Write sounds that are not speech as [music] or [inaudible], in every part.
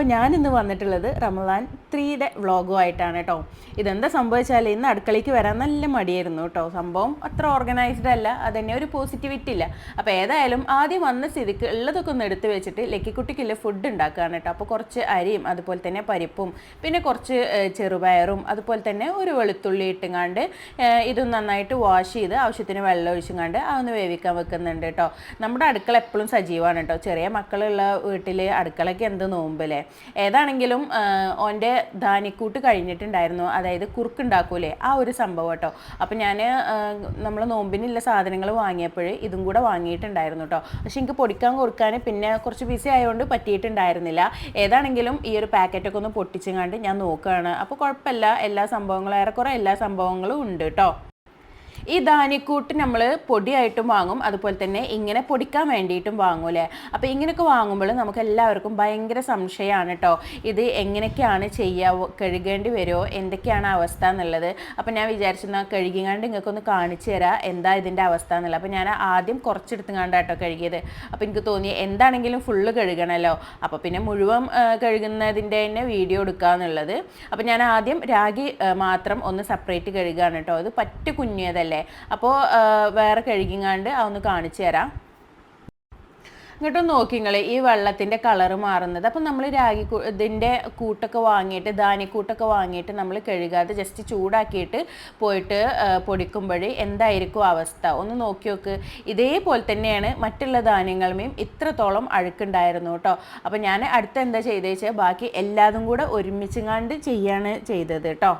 അപ്പോൾ ഞാൻ ഇന്ന് വന്നിട്ടുള്ളത് റമദാൻ ത്രീയുടെ വ്ളോഗുമായിട്ടാണ് കേട്ടോ ഇതെന്താ സംഭവിച്ചാൽ ഇന്ന് അടുക്കളയ്ക്ക് വരാൻ നല്ല മടിയായിരുന്നു കേട്ടോ സംഭവം അത്ര ഓർഗനൈസ്ഡ് അല്ല അതന്നെ ഒരു പോസിറ്റിവിറ്റി ഇല്ല. അപ്പോൾ ഏതായാലും ആദ്യം വന്ന സ്ഥിതിക്ക് ഉള്ളതൊക്കെ ഒന്ന് എടുത്ത് വെച്ചിട്ട് ലക്കിക്കുട്ടിക്കുള്ള ഫുഡ് ഉണ്ടാക്കുകയാണ് കേട്ടോ അപ്പോൾ കുറച്ച് അരിയും അതുപോലെ തന്നെ പരിപ്പും പിന്നെ കുറച്ച് ചെറുപയറും അതുപോലെ തന്നെ ഒരു വെളുത്തുള്ളി ഇട്ടുങ്ങാണ്ട് ഇതും നന്നായിട്ട് വാഷ് ചെയ്ത് ആവശ്യത്തിന് വെള്ളം ഒഴിച്ചുങ്ങാണ്ട് അതൊന്ന് വേവിക്കാൻ വെക്കുന്നുണ്ട് കേട്ടോ നമ്മുടെ അടുക്കള എപ്പോഴും സജീവമാണ് കേട്ടോ ചെറിയ മക്കളുള്ള വീട്ടിൽ അടുക്കളയ്ക്ക് എന്ത് നോമ്പല്ലേ? ഏതാണെങ്കിലും ഓന്റെ ധാന്യക്കൂട്ട് കഴിഞ്ഞിട്ടുണ്ടായിരുന്നു. അതായത് കുറുക്കുണ്ടാക്കൂലേ? ആ ഒരു സംഭവം കേട്ടോ. അപ്പം ഞാൻ നമ്മൾ നോമ്പിനുള്ള സാധനങ്ങൾ വാങ്ങിയപ്പോൾ ഇതും കൂടെ വാങ്ങിയിട്ടുണ്ടായിരുന്നു കേട്ടോ. പക്ഷെ എനിക്ക് പൊടിക്കാൻ കൊടുക്കാൻ പിന്നെ കുറച്ച് ബിസി ആയതുകൊണ്ട് പറ്റിയിട്ടുണ്ടായിരുന്നില്ല. ഏതാണെങ്കിലും ഈ ഒരു പാക്കറ്റൊക്കെ ഒന്ന് പൊട്ടിച്ചും കണ്ട് ഞാൻ നോക്കുകയാണ് അപ്പോൾ കുഴപ്പമില്ല. എല്ലാ സംഭവങ്ങളും ഏറെക്കുറെ എല്ലാ സംഭവങ്ങളും ഉണ്ട് കേട്ടോ. ഈ ധാന്യക്കൂട്ട് നമ്മൾ പൊടിയായിട്ടും വാങ്ങും. അതുപോലെ തന്നെ ഇങ്ങനെ പൊടിക്കാൻ വേണ്ടിയിട്ടും വാങ്ങും അല്ലേ? അപ്പോൾ ഇങ്ങനെയൊക്കെ വാങ്ങുമ്പോൾ നമുക്ക് എല്ലാവർക്കും ഭയങ്കര സംശയമാണ് കേട്ടോ ഇത് എങ്ങനെയൊക്കെയാണ് ചെയ്യുക കഴുകേണ്ടി വരുമോ എന്തൊക്കെയാണ് അവസ്ഥ എന്നുള്ളത്? അപ്പോൾ ഞാൻ വിചാരിച്ചിരുന്ന കഴുകിങ്ങാണ്ട് നിങ്ങൾക്കൊന്ന് കാണിച്ചു തരാം. എന്താ ഇതിന്റെ അവസ്ഥ എന്നുള്ളത്. അപ്പോൾ ഞാൻ ആദ്യം കുറച്ചെടുത്തുങ്ങാണ്ട് കേട്ടോ കഴുകിയത്. അപ്പോൾ എനിക്ക് തോന്നി എന്താണെങ്കിലും ഫുള്ള് കഴുകണമല്ലോ അപ്പോൾ പിന്നെ മുഴുവൻ കഴുകുന്നതിന്റെ തന്നെ വീഡിയോ എടുക്കുക എന്നുള്ളത്. അപ്പോൾ ഞാൻ ആദ്യം രാഗി മാത്രം ഒന്ന് സെപ്പറേറ്റ് കഴുകുകയാണ് കേട്ടോ അത് പറ്റ കുഞ്ഞതല്ലേ അപ്പോൾ വേറെ കഴുകിങ്ങാണ്ട് അതൊന്ന് കാണിച്ചു തരാം. ഇങ്ങോട്ട് നോക്കി നിങ്ങൾ ഈ വെള്ളത്തിന്റെ കളറ് മാറുന്നത്. അപ്പം നമ്മൾ രാഗി ഇതിന്റെ കൂട്ടൊക്കെ വാങ്ങിയിട്ട് ധാന്യക്കൂട്ടൊക്കെ വാങ്ങിയിട്ട് നമ്മൾ കഴുകാതെ ജസ്റ്റ് ചൂടാക്കിയിട്ട് പോയിട്ട് പൊടിക്കുമ്പോഴേ എന്തായിരിക്കും അവസ്ഥ? ഒന്ന് നോക്കി നോക്ക്. ഇതേപോലെ തന്നെയാണ് മറ്റുള്ള ധാന്യങ്ങളുമേയും ഇത്രത്തോളം അഴുക്കുണ്ടായിരുന്നു കേട്ടോ. അപ്പം ഞാൻ അടുത്ത എന്താ ചെയ്തേച്ചാൽ ബാക്കി എല്ലാതും കൂടെ ഒരുമിച്ചുങ്ങാണ്ട് ചെയ്യാണ് ചെയ്തത് കേട്ടോ.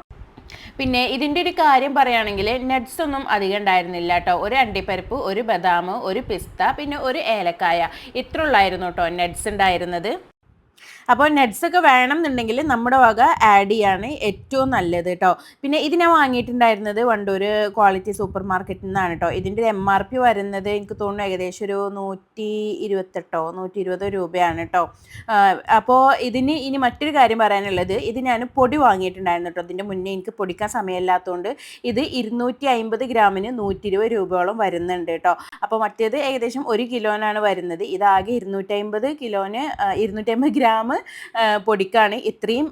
പിന്നെ ഇതിന്റെ ഒരു കാര്യം പറയുകയാണെങ്കിൽ നട്ട്സ് ഒന്നും അധികം ഉണ്ടായിരുന്നില്ല കേട്ടോ. ഒരു അണ്ടിപ്പരിപ്പ് ഒരു ബദാം ഒരു പിസ്ത പിന്നെ ഒരു ഏലക്കായ. ഇത്ര ഉള്ളായിരുന്നു കേട്ടോ നട്ട്സ് ഉണ്ടായിരുന്നത്. അപ്പോൾ നെറ്റ്സ് ഒക്കെ വേണം എന്നുണ്ടെങ്കിൽ നമ്മുടെ വക ആഡ് ചെയ്യാണ് ഏറ്റവും നല്ലത് കേട്ടോ പിന്നെ ഇത് ഞാൻ വാങ്ങിയിട്ടുണ്ടായിരുന്നത് വണ്ടൂർ ക്വാളിറ്റി സൂപ്പർ മാർക്കറ്റിൽ നിന്നാണ് കേട്ടോ ഇതിന്റെ എം ആർ പി വരുന്നത് എനിക്ക് തോന്നുന്നു ഏകദേശം ഒരു നൂറ്റി ഇരുപത്തെട്ടോ നൂറ്റി ഇരുപതോ രൂപയാണ് കേട്ടോ അപ്പോൾ ഇതിന് ഇനി മറ്റൊരു കാര്യം പറയാനുള്ളത്. ഇത് ഞാൻ പൊടി വാങ്ങിയിട്ടുണ്ടായിരുന്നു കേട്ടോ ഇതിന്റെ മുന്നേ എനിക്ക് പൊടിക്കാൻ സമയമില്ലാത്തതുകൊണ്ട് ഇത് ഇരുന്നൂറ്റി അമ്പത് ഗ്രാമിന് നൂറ്റി ഇരുപത് രൂപയോളം വരുന്നുണ്ട് കേട്ടോ അപ്പോൾ മറ്റേത് ഏകദേശം ഒരു കിലോനാണ് വരുന്നത്. ഇതാകെ ഇരുന്നൂറ്റി അമ്പത് കിലോന് ഇരുന്നൂറ്റി അമ്പത് ഗ്രാം പൊടിക്കാണ് ഇത്രയും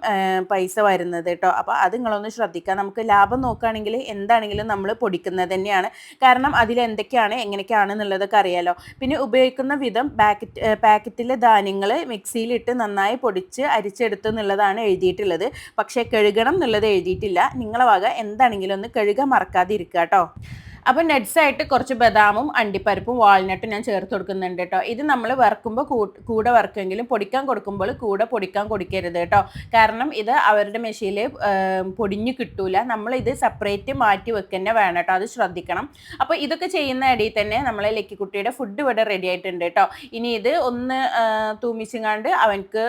പൈസ വരുന്നത് കേട്ടോ. അപ്പോൾ അത് നിങ്ങളൊന്ന് ശ്രദ്ധിക്കുക. നമുക്ക് ലാഭം നോക്കുകയാണെങ്കിൽ എന്താണെങ്കിലും നമ്മൾ പൊടിക്കുന്നത് തന്നെയാണ്. കാരണം അതിൽ എന്തൊക്കെയാണ് എങ്ങനെയൊക്കെയാണ് എന്നുള്ളതൊക്കെ അറിയാലോ. പിന്നെ ഉപയോഗിക്കുന്ന വിധം പാക്കറ്റ് പാക്കറ്റിലെ ധാന്യങ്ങൾ മിക്സിയിലിട്ട് നന്നായി പൊടിച്ച് അരിച്ചെടുത്തു എന്നുള്ളതാണ് എഴുതിയിട്ടുള്ളത്. പക്ഷേ കഴുകണം എന്നുള്ളത് എഴുതിയിട്ടില്ല. നിങ്ങളെ വക എന്താണെങ്കിലും ഒന്ന് കഴുകാൻ മറക്കാതെ ഇരിക്കുക കേട്ടോ. അപ്പോൾ നട്ട്സായിട്ട് കുറച്ച് ബദാമും അണ്ടിപ്പരിപ്പും വാൾനട്ടും ഞാൻ ചേർത്ത് കൊടുക്കുന്നുണ്ട് കേട്ടോ. ഇത് നമ്മൾ വറക്കുമ്പോൾ കൂടെ വറക്കുമെങ്കിലും പൊടിക്കാൻ കൊടുക്കുമ്പോൾ കൂടെ പൊടിക്കാൻ കൊടുക്കരുത് കേട്ടോ. കാരണം ഇത് അവരുടെ മെഷീനിൽ പൊടിഞ്ഞു കിട്ടൂല. നമ്മൾ ഇത് സെപ്പറേറ്റ് മാറ്റി വെക്കുക വേണം കേട്ടോ. അത് ശ്രദ്ധിക്കണം. അപ്പോൾ ഇതൊക്കെ ചെയ്യുന്ന ഇടയിൽ തന്നെ നമ്മളെ ലക്കിക്കുട്ടിയുടെ ഫുഡ് ഇവിടെ റെഡി ആയിട്ടുണ്ട് കേട്ടോ. ഇനി ഇത് ഒന്ന് തൂമിച്ചുങ്ങാണ്ട് അവൻക്ക്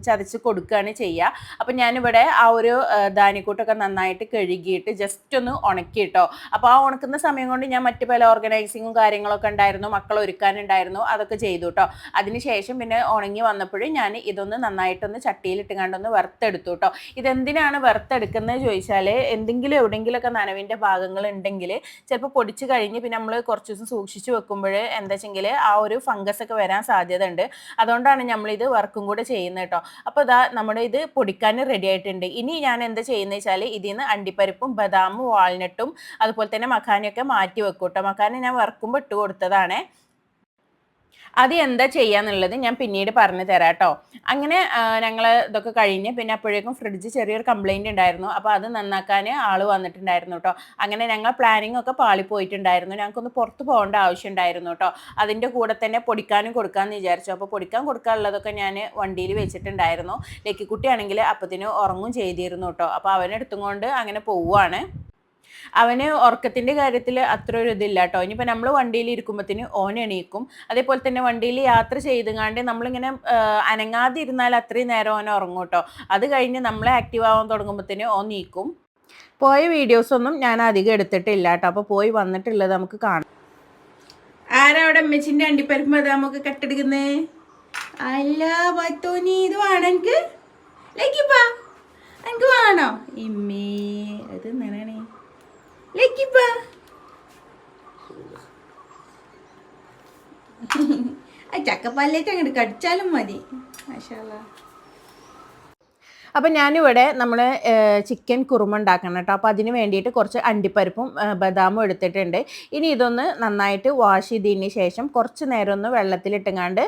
ചതച്ച് കൊടുക്കുകയാണ് ചെയ്യുക അപ്പം ഞാനിവിടെ ആ ഒരു ധാന്യക്കൂട്ടൊക്കെ നന്നായിട്ട് കഴുകിയിട്ട് ജസ്റ്റ് ഒന്ന് ഉണക്കി കേട്ടോ അപ്പോൾ ആ ഉണക്കുന്ന സമയം കൊണ്ട് ഞാൻ മറ്റു പല ഓർഗനൈസിങ്ങും കാര്യങ്ങളൊക്കെ ഉണ്ടായിരുന്നു മക്കൾ ഒരുക്കാനുണ്ടായിരുന്നു അതൊക്കെ ചെയ്തു കേട്ടോ അതിനുശേഷം പിന്നെ ഉണങ്ങി വന്നപ്പോഴും ഞാൻ ഇതൊന്ന് നന്നായിട്ടൊന്ന് ചട്ടിയിലിട്ട് കണ്ടൊന്ന് വറുത്തെടുത്തു കേട്ടോ ഇതെന്തിനാണ് വറുത്തെടുക്കുന്നത് ചോദിച്ചാൽ എന്തെങ്കിലും എവിടെയെങ്കിലുമൊക്കെ നനവിന്റെ ഭാഗങ്ങൾ ഉണ്ടെങ്കിൽ ചിലപ്പോൾ പൊടിച്ച് കഴിഞ്ഞ് പിന്നെ നമ്മൾ കുറച്ച് ദിവസം സൂക്ഷിച്ച് വെക്കുമ്പോൾ എന്താ വെച്ചെങ്കിൽ ആ ഒരു ഫംഗസ് ഒക്കെ വരാൻ സാധ്യത ഉണ്ട് അതുകൊണ്ടാണ് നമ്മളിത് വർക്കും കൂടെ ചെയ്യുന്നത് കേട്ടോ. അപ്പോൾ ഇതാ നമ്മുടെ ഇത് പൊടിക്കാൻ റെഡി ആയിട്ടുണ്ട്. ഇനി ഞാൻ എന്താ ചെയ്യുന്നത് വെച്ചാൽ ഇതിൽ നിന്ന് അണ്ടിപ്പരിപ്പും ബദാമും വാൾനട്ടും അതുപോലെ തന്നെ മഖാനൊക്കെ മാറ്റി വെക്കും കേട്ടോ. മഖാന ഞാൻ വറുക്കുമ്പോൾ ഇട്ട് കൊടുത്തതാണേ. അത് എന്താ ചെയ്യാന്നുള്ളത് ഞാൻ പിന്നീട് പറഞ്ഞു തരാം കേട്ടോ അങ്ങനെ ഞങ്ങൾ ഇതൊക്കെ കഴിഞ്ഞ് പിന്നെ അപ്പോഴേക്കും ഫ്രിഡ്ജ് ചെറിയൊരു കംപ്ലൈന്റ് ഉണ്ടായിരുന്നു. അപ്പോൾ അത് നന്നാക്കാൻ ആൾ വന്നിട്ടുണ്ടായിരുന്നു കേട്ടോ അങ്ങനെ ഞങ്ങൾ പ്ലാനിങ് ഒക്കെ പാളിപ്പോയിട്ടുണ്ടായിരുന്നു ഞങ്ങൾക്കൊന്ന് പുറത്ത് പോകേണ്ട ആവശ്യം ഉണ്ടായിരുന്നു കേട്ടോ അതിന്റെ കൂടെ തന്നെ പൊടിക്കാനും കൊടുക്കാമെന്ന് വിചാരിച്ചു. അപ്പോൾ പൊടിക്കാൻ കൊടുക്കാനുള്ളതൊക്കെ ഞാൻ വണ്ടിയിൽ വെച്ചിട്ടുണ്ടായിരുന്നു. ലക്കിക്കുട്ടിയാണെങ്കിൽ അപ്പത്തിന് ഉറങ്ങും ചെയ്തിരുന്നു കേട്ടോ അപ്പോൾ അവനെടുത്തും കൊണ്ട് അങ്ങനെ പോവുകയാണ് അവന് ഉറക്കത്തിന്റെ കാര്യത്തിൽ അത്ര ഒരു ഇതില്ല കേട്ടോ. ഇനിയിപ്പോൾ നമ്മൾ വണ്ടിയിൽ ഇരിക്കുമ്പോഴത്തേന് ഓൻ എണീക്കും. അതേപോലെ തന്നെ വണ്ടിയിൽ യാത്ര ചെയ്തുങ്ങാണ്ട് നമ്മളിങ്ങനെ അനങ്ങാതെ ഇരുന്നാൽ അത്രയും നേരം ഓൻ ഉറങ്ങും കേട്ടോ. അത് കഴിഞ്ഞ് നമ്മളെ ആക്റ്റീവ് ആവാൻ തുടങ്ങുമ്പോഴത്തേന് ഓൻ നീക്കും. പോയ വീഡിയോസൊന്നും ഞാൻ അധികം എടുത്തിട്ടില്ല കേട്ടോ. അപ്പോൾ പോയി വന്നിട്ടുള്ളത് നമുക്ക് കാണാം. ആരാ അവിടെ അമ്മച്ചിന്റെ അണ്ടിപ്പരിപ്പ് നമുക്ക് കട്ടെടുക്കുന്നേ? അല്ല പത്തോനി ഇത് വേണം എനിക്ക്? ലക്കിപ്പാ എനിക്ക് വേണോ? ഇമ്മേ അത് നിറയണേ ലക്കിപ്പാ [laughs] ആ ചക്കപ്പല്ലേറ്റ് അങ്ങോട്ട് കടിച്ചാലും മതി. മാഷാല്ലാ അപ്പം ഞാനിവിടെ നമ്മൾ ചിക്കൻ കുറുമ ഉണ്ടാക്കണം കേട്ടോ. അപ്പോൾ അതിന് വേണ്ടിയിട്ട് കുറച്ച് അണ്ടിപ്പരിപ്പും ബദാമും എടുത്തിട്ടുണ്ട്. ഇനി ഇതൊന്ന് നന്നായിട്ട് വാഷ് ചെയ്തതിന് ശേഷം കുറച്ച് നേരം ഒന്ന് വെള്ളത്തിലിട്ടുങ്ങാണ്ട്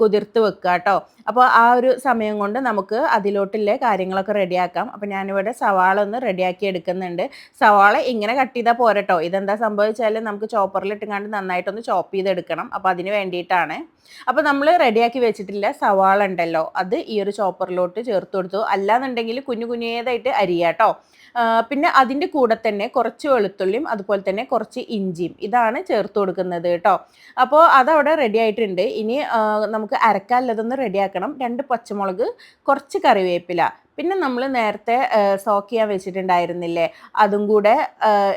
കുതിർത്ത് വെക്കുക കേട്ടോ. അപ്പോൾ ആ ഒരു സമയം കൊണ്ട് നമുക്ക് അതിലോട്ടുള്ള കാര്യങ്ങളൊക്കെ റെഡിയാക്കാം. അപ്പോൾ ഞാനിവിടെ സവാള ഒന്ന് റെഡിയാക്കി എടുക്കുന്നുണ്ട്. സവാള ഇങ്ങനെ കട്ട് ചെയ്താൽ പോരട്ടോ ഇതെന്താ സംഭവിച്ചാൽ നമുക്ക് ചോപ്പറിലിട്ടുങ്ങാണ്ട് നന്നായിട്ടൊന്ന് ചോപ്പ് ചെയ്തെടുക്കണം. അപ്പോൾ അതിന് വേണ്ടിയിട്ടാണ്. അപ്പോൾ നമ്മൾ റെഡിയാക്കി വെച്ചിട്ടില്ല സവാള ഉണ്ടല്ലോ. അത് ഈ ഒരു ചോപ്പറിലോട്ട് ചേർത്ത് കൊടുത്തു. അല്ലാന്നുണ്ടെങ്കിൽ കുഞ്ഞു കുഞ്ഞേതായിട്ട് അരിയാട്ടോ. പിന്നെ അതിന്റെ കൂടെ തന്നെ കുറച്ച് വെളുത്തുള്ളിയും അതുപോലെ തന്നെ കുറച്ച് ഇഞ്ചിയും ഇതാണ് ചേർത്ത് കൊടുക്കുന്നത് കേട്ടോ. അപ്പോൾ അതവിടെ റെഡി ആയിട്ടുണ്ട്. ഇനി നമുക്ക് അരക്കാനുള്ളതൊന്ന് റെഡിയാക്കണം രണ്ട് പച്ചമുളക് കുറച്ച് കറിവേപ്പില. പിന്നെ നമ്മൾ നേരത്തെ സോക്ക് ചെയ്യാൻ വെച്ചിട്ടുണ്ടായിരുന്നില്ലേ? അതും കൂടെ